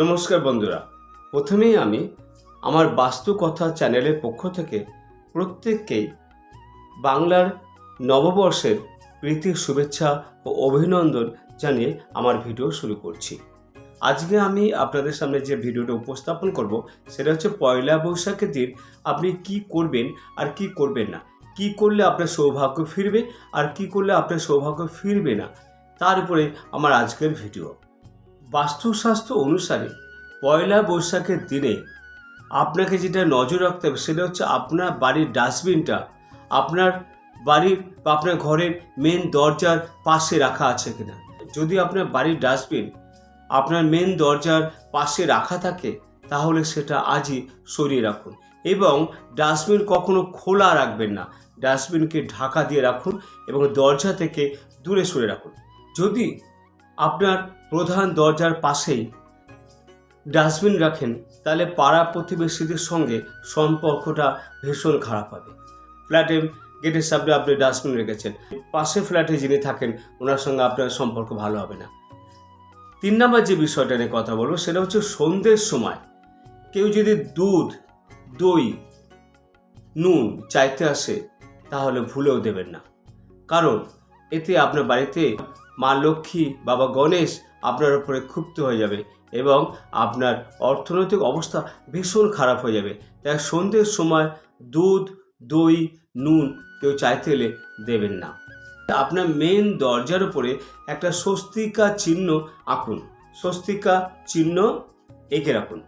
নমস্কার বন্ধুরা। প্রথমেই আমি আমার বাস্তু কথা চ্যানেলের পক্ষ থেকে প্রত্যেককেই বাংলার নববর্ষের প্রীতি শুভেচ্ছা ও অভিনন্দন জানিয়ে আমার ভিডিও শুরু করছি। আজকে আমি আপনাদের সামনে যে ভিডিওটা উপস্থাপন করব, সেটা হচ্ছে পয়লা বৈশাখের দিন আপনি কি করবেন আর কি করবেন না। কি করলে আপনার সৌভাগ্য ফিরবে আর কি করলে আপনার সৌভাগ্য ফিরবে না, তার উপরে আমার আজকের ভিডিও। বাস্তুশাস্ত্র অনুসারে পয়লা বৈশাখের দিনে আপনাকে যেটা নজর রাখতে হবে সেটা হচ্ছে আপনার বাড়ির ডাস্টবিনটা আপনার বাড়ির বা আপনার ঘরের মেন দরজার পাশে রাখা আছে কিনা। যদি আপনার বাড়ির ডাস্টবিন আপনার মেন দরজার পাশে রাখা থাকে, তাহলে সেটা আজই সরিয়ে রাখুন এবং ডাস্টবিন কখনো খোলা রাখবেন না। ডাস্টবিনকে ঢাকা দিয়ে রাখুন এবং দরজা থেকে দূরে সরে রাখুন। যদি আপনার প্রধান দরজার পাশেই ডাস্টবিন রাখেন, তাহলে পাড়া প্রতিবেশীদের সঙ্গে সম্পর্কটা ভীষণ খারাপ হবে। ফ্ল্যাটে, গেটের সামনে আপনি ডাস্টবিন রেখেছেন। পাশে ফ্ল্যাটে যিনি থাকেন, ওনার সঙ্গে আপনার সম্পর্ক ভালো হবে না। তিন নম্বর যে বিষয়টা নিয়ে কথা বলব, সেটা হচ্ছে সন্ধ্যের সময়। কেউ যদি দুধ, দই, নুন চাইতে আসে, তাহলে ভুলেও দেবেন না। কারণ এতে আপনার বাড়িতে মা লক্ষ্মী, বাবা গণেশ আপনার উপরে ক্ষুব্ধ হয়ে যাবে এবং আপনার অর্থনৈতিক অবস্থা ভীষণ খারাপ হয়ে যাবে। তাই সন্ধ্যের সময় দুধ, দই, নুন কেউ চাইতে এলে দেবেন না। আপনার মেন দরজার উপরে একটা স্বস্তিকা চিহ্ন আঁকুন। স্বস্তিকা চিহ্ন এঁকে রাখুন।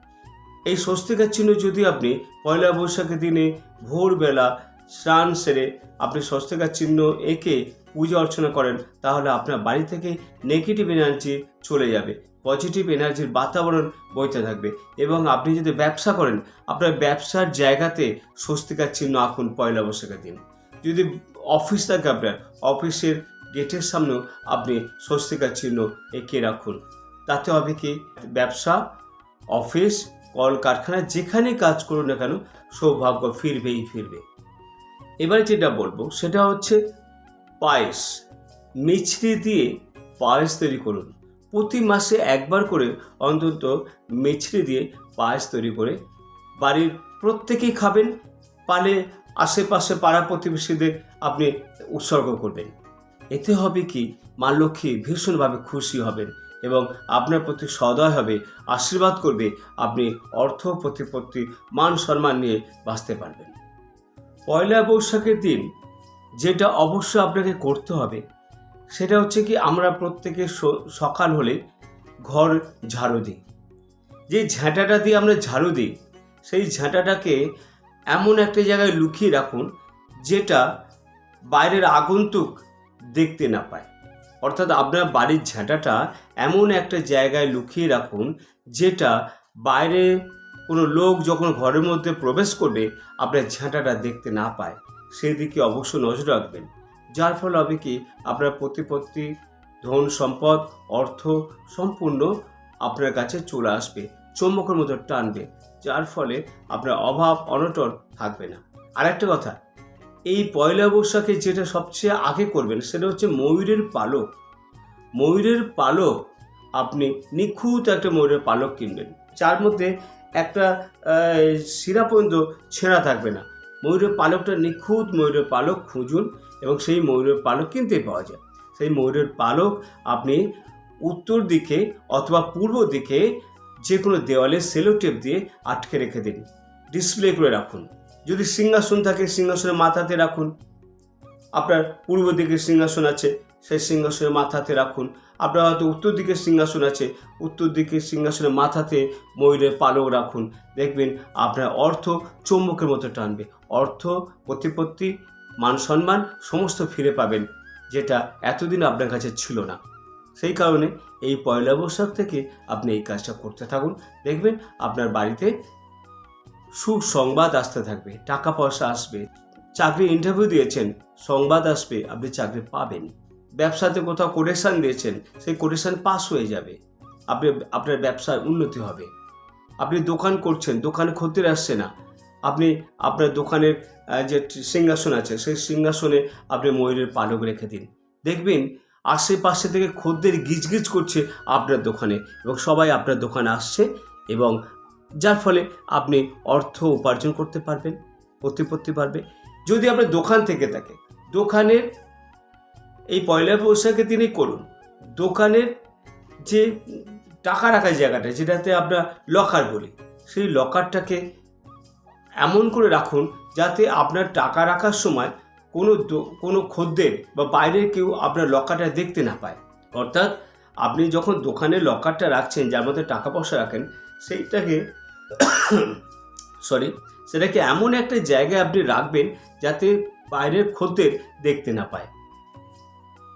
এই স্বস্তিকা চিহ্ন যদি আপনি পয়লা বৈশাখের দিনে ভোরবেলা স্নান সেরে আপনি স্বস্তিকার চিহ্ন এঁকে পূজা অর্চনা করেন, তাহলে আপনার বাড়ি থেকে নেগেটিভ এনার্জি চলে যাবে। পজিটিভ এনার্জির বাতাবরণ বইতে থাকবে। এবং আপনি যদি ব্যবসা করেন, আপনার ব্যবসার জায়গাতে স্বস্তিকার চিহ্ন আঁকুন পয়লা বৈশাখের দিন। যদি অফিস থাকে আপনার, অফিসের গেটের সামনেও আপনি স্বস্তিকার চিহ্ন এঁকে রাখুন। তাতে হবে কি? ব্যবসা, অফিস, কলকারখানা যেখানে কাজ করুন না কেন, সৌভাগ্য ফিরবেই ফিরবে। এবার যেটা বলব, সেটা হচ্ছে পায়েস। মিছরি দিয়ে পায়েস তৈরি করুন। প্রতি মাসে একবার করে অন্তত মিছরি দিয়ে পায়েস তৈরি করে বাড়ির প্রত্যেকেই খাবেন। পালে আশেপাশে পাড়া প্রতিবেশীদের আপনি উৎসর্গ করবেন। এতে হবে কি, মা লক্ষ্মী ভীষণভাবে খুশি হবেন এবং আপনার প্রতি সদয় হবে, আশীর্বাদ করবে, আপনি অর্থ প্রতিপত্তি, মান সম্মান নিয়ে বাঁচতে পারবেন। পয়লা বৈশাখের দিন যেটা অবশ্যই আপনাকে করতে হবে, সেটা হচ্ছে কি আমরা প্রত্যেকে সকাল হলে ঘর ঝাড়ু দিই। যে ঝাঁটাটা দিয়ে আমরা ঝাড়ু দিই, সেই ঝাঁটাটাকে এমন একটা জায়গায় লুকিয়ে রাখুন যেটা বাইরের আগন্তুক দেখতে না পায়। অর্থাৎ আপনার বাড়ির ঝাঁটাটা এমন একটা জায়গায় লুকিয়ে রাখুন যেটা বাইরে কোনো লোক যখন ঘরের মধ্যে প্রবেশ করবে, আপনার ঝাঁটাটা দেখতে না পায়। সেই দিকে অবশ্য নজর রাখবেন। যার ফলে হবে কি, আপনার প্রতিপত্তি, ধন সম্পদ, অর্থ সম্পূর্ণ আপনার কাছে চলে আসবে, চুম্বকের মতো টানবে, যার ফলে আপনার অভাব, অনটন থাকবে না। আর একটা কথা, এই পয়লা বৈশাখে যেটা সবচেয়ে আগে করবেন, সেটা হচ্ছে ময়ূরের পালক। ময়ূরের পালক, আপনি নিখুঁত একটা ময়ূরের পালক কিনবেন। যার মধ্যে একটা শিরা পর্যন্ত ছেঁড়া থাকবে না। ময়ূরের পালকটা নিখুঁত ময়ূরের পালক খুঁজুন এবং সেই ময়ূরের পালক কিনতে পাওয়া যায়। সেই ময়ূরের পালক আপনি উত্তর দিকে অথবা পূর্ব দিকে যে কোনো দেওয়ালে সেলো টেপ দিয়ে আটকে রেখে দিন। ডিসপ্লে করে রাখুন। যদি সিংহাসন থাকে, সিংহাসনের মাথাতে রাখুন। আপনার পূর্ব দিকে সিংহাসন আছে সেই সিংহাসনের মাথাতে রাখুন। আপনার হয়তো উত্তর দিকে সিংহাসন আছে, উত্তর দিকে সিংহাসনের মাথাতে ময়ূরের পালক রাখুন। দেখবেন আপনার অর্থ চৌম্বকের মতো টানবে। অর্থ, প্রতিপত্তি, মান সম্মান সমস্ত ফিরে পাবেন, যেটা এতদিন আপনার কাছে ছিল না। সেই কারণে এই পয়লা বৈশাখ থেকে আপনি এই কাজটা করতে থাকুন। দেখবেন আপনার বাড়িতে সুসংবাদ আসতে থাকবে, টাকা পয়সা আসবে চাকরি ইন্টারভিউ দিয়েছেন, সংবাদ আসবে, আপনি চাকরি পাবেন। ব্যবসাতে কোথাও কোটেশন দিয়েছেন, সেই কোটেশন পাস হয়ে যাবে। আপনি, আপনার ব্যবসার উন্নতি হবে। আপনি দোকান করছেন, দোকানে খদ্দের আসছে না। আপনি, আপনার দোকানের যে সিংহাসন আছে, সেই সিংহাসনে আপনি ময়ূরের পালক রেখে দিন। দেখবেন আশেপাশে থেকে খদ্দের গিজগিজ করছে আপনার দোকানে এবং সবাই আপনার দোকানে আসছে এবং যার ফলে আপনি অর্থ উপার্জন করতে পারবেন, প্রতিপত্তি পারবে যদি আপনার দোকান থেকে থাকে, দোকানের এই পয়লা বৈশাখে তিনি করুন। দোকানের যে টাকা রাখার জায়গাটা, যেটাতে আমরা লকার বলি, সেই লকারটাকে এমন করে রাখুন যাতে আপনার টাকা রাখার সময় কোনো কোনো খদ্দের বা বাইরের কেউ আপনার লকারটা দেখতে না পায়। অর্থাৎ আপনি যখন দোকানে লকারটা রাখছেন, যার মধ্যে টাকা পয়সা রাখেন, সেইটাকে সরি, সেটাকে এমন একটা জায়গায় আপনি রাখবেন যাতে বাইরের খদ্দের দেখতে না পায়।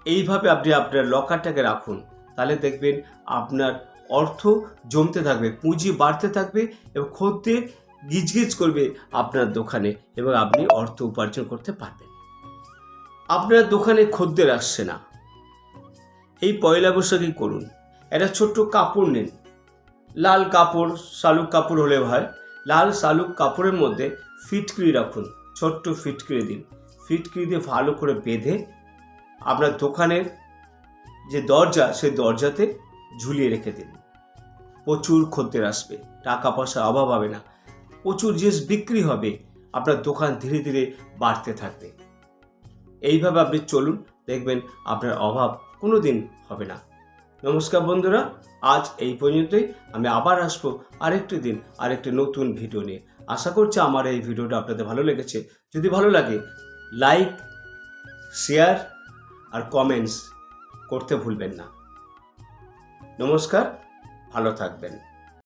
এইভাবে আপনি আপনার লকারটাকে রাখুন। তাহলে দেখবেন আপনার অর্থ জমতে থাকবে, পুঁজি বাড়তে থাকবে এবং খদ্দের গিজগিজ করবে আপনার দোকানে এবং আপনি অর্থ উপার্জন করতে পারবেন। আপনার দোকানে খদ্দের আসছে না। এই পয়লা বৈশাখী করুন। একটা ছোট্ট কাপড় নিন। লাল কাপড়, শালুক কাপড় হলে হয়। লাল শালুক কাপড়ের মধ্যে ফিটকিরি রাখুন। ছোট্ট ফিটকিরি দিন। ফিটকিরি দিয়ে ভালো করে বেঁধে আপনার দোকানের যে দরজা, সেই দরজাতে ঝুলিয়ে রেখে দিন। প্রচুর খদ্দের আসবে, টাকা পয়সার অভাব হবে না। প্রচুর জিনিস বিক্রি হবে, আপনার দোকান ধীরে ধীরে বাড়তে থাকবে। এইভাবে আপনি চলুন, দেখবেন আপনার অভাব কোনো দিন হবে না। নমস্কার বন্ধুরা, আজ এই পর্যন্তই। আমি আবার আসব আরেকটি দিন, আরেকটি নতুন ভিডিও নিয়ে। আশা করছি আমার এই ভিডিওটা আপনাদের ভালো লেগেছে। যদি ভালো লাগে, লাইক, শেয়ার আর কমেন্টস করতে ভুলবেন না। নমস্কার ভালো থাকবেন।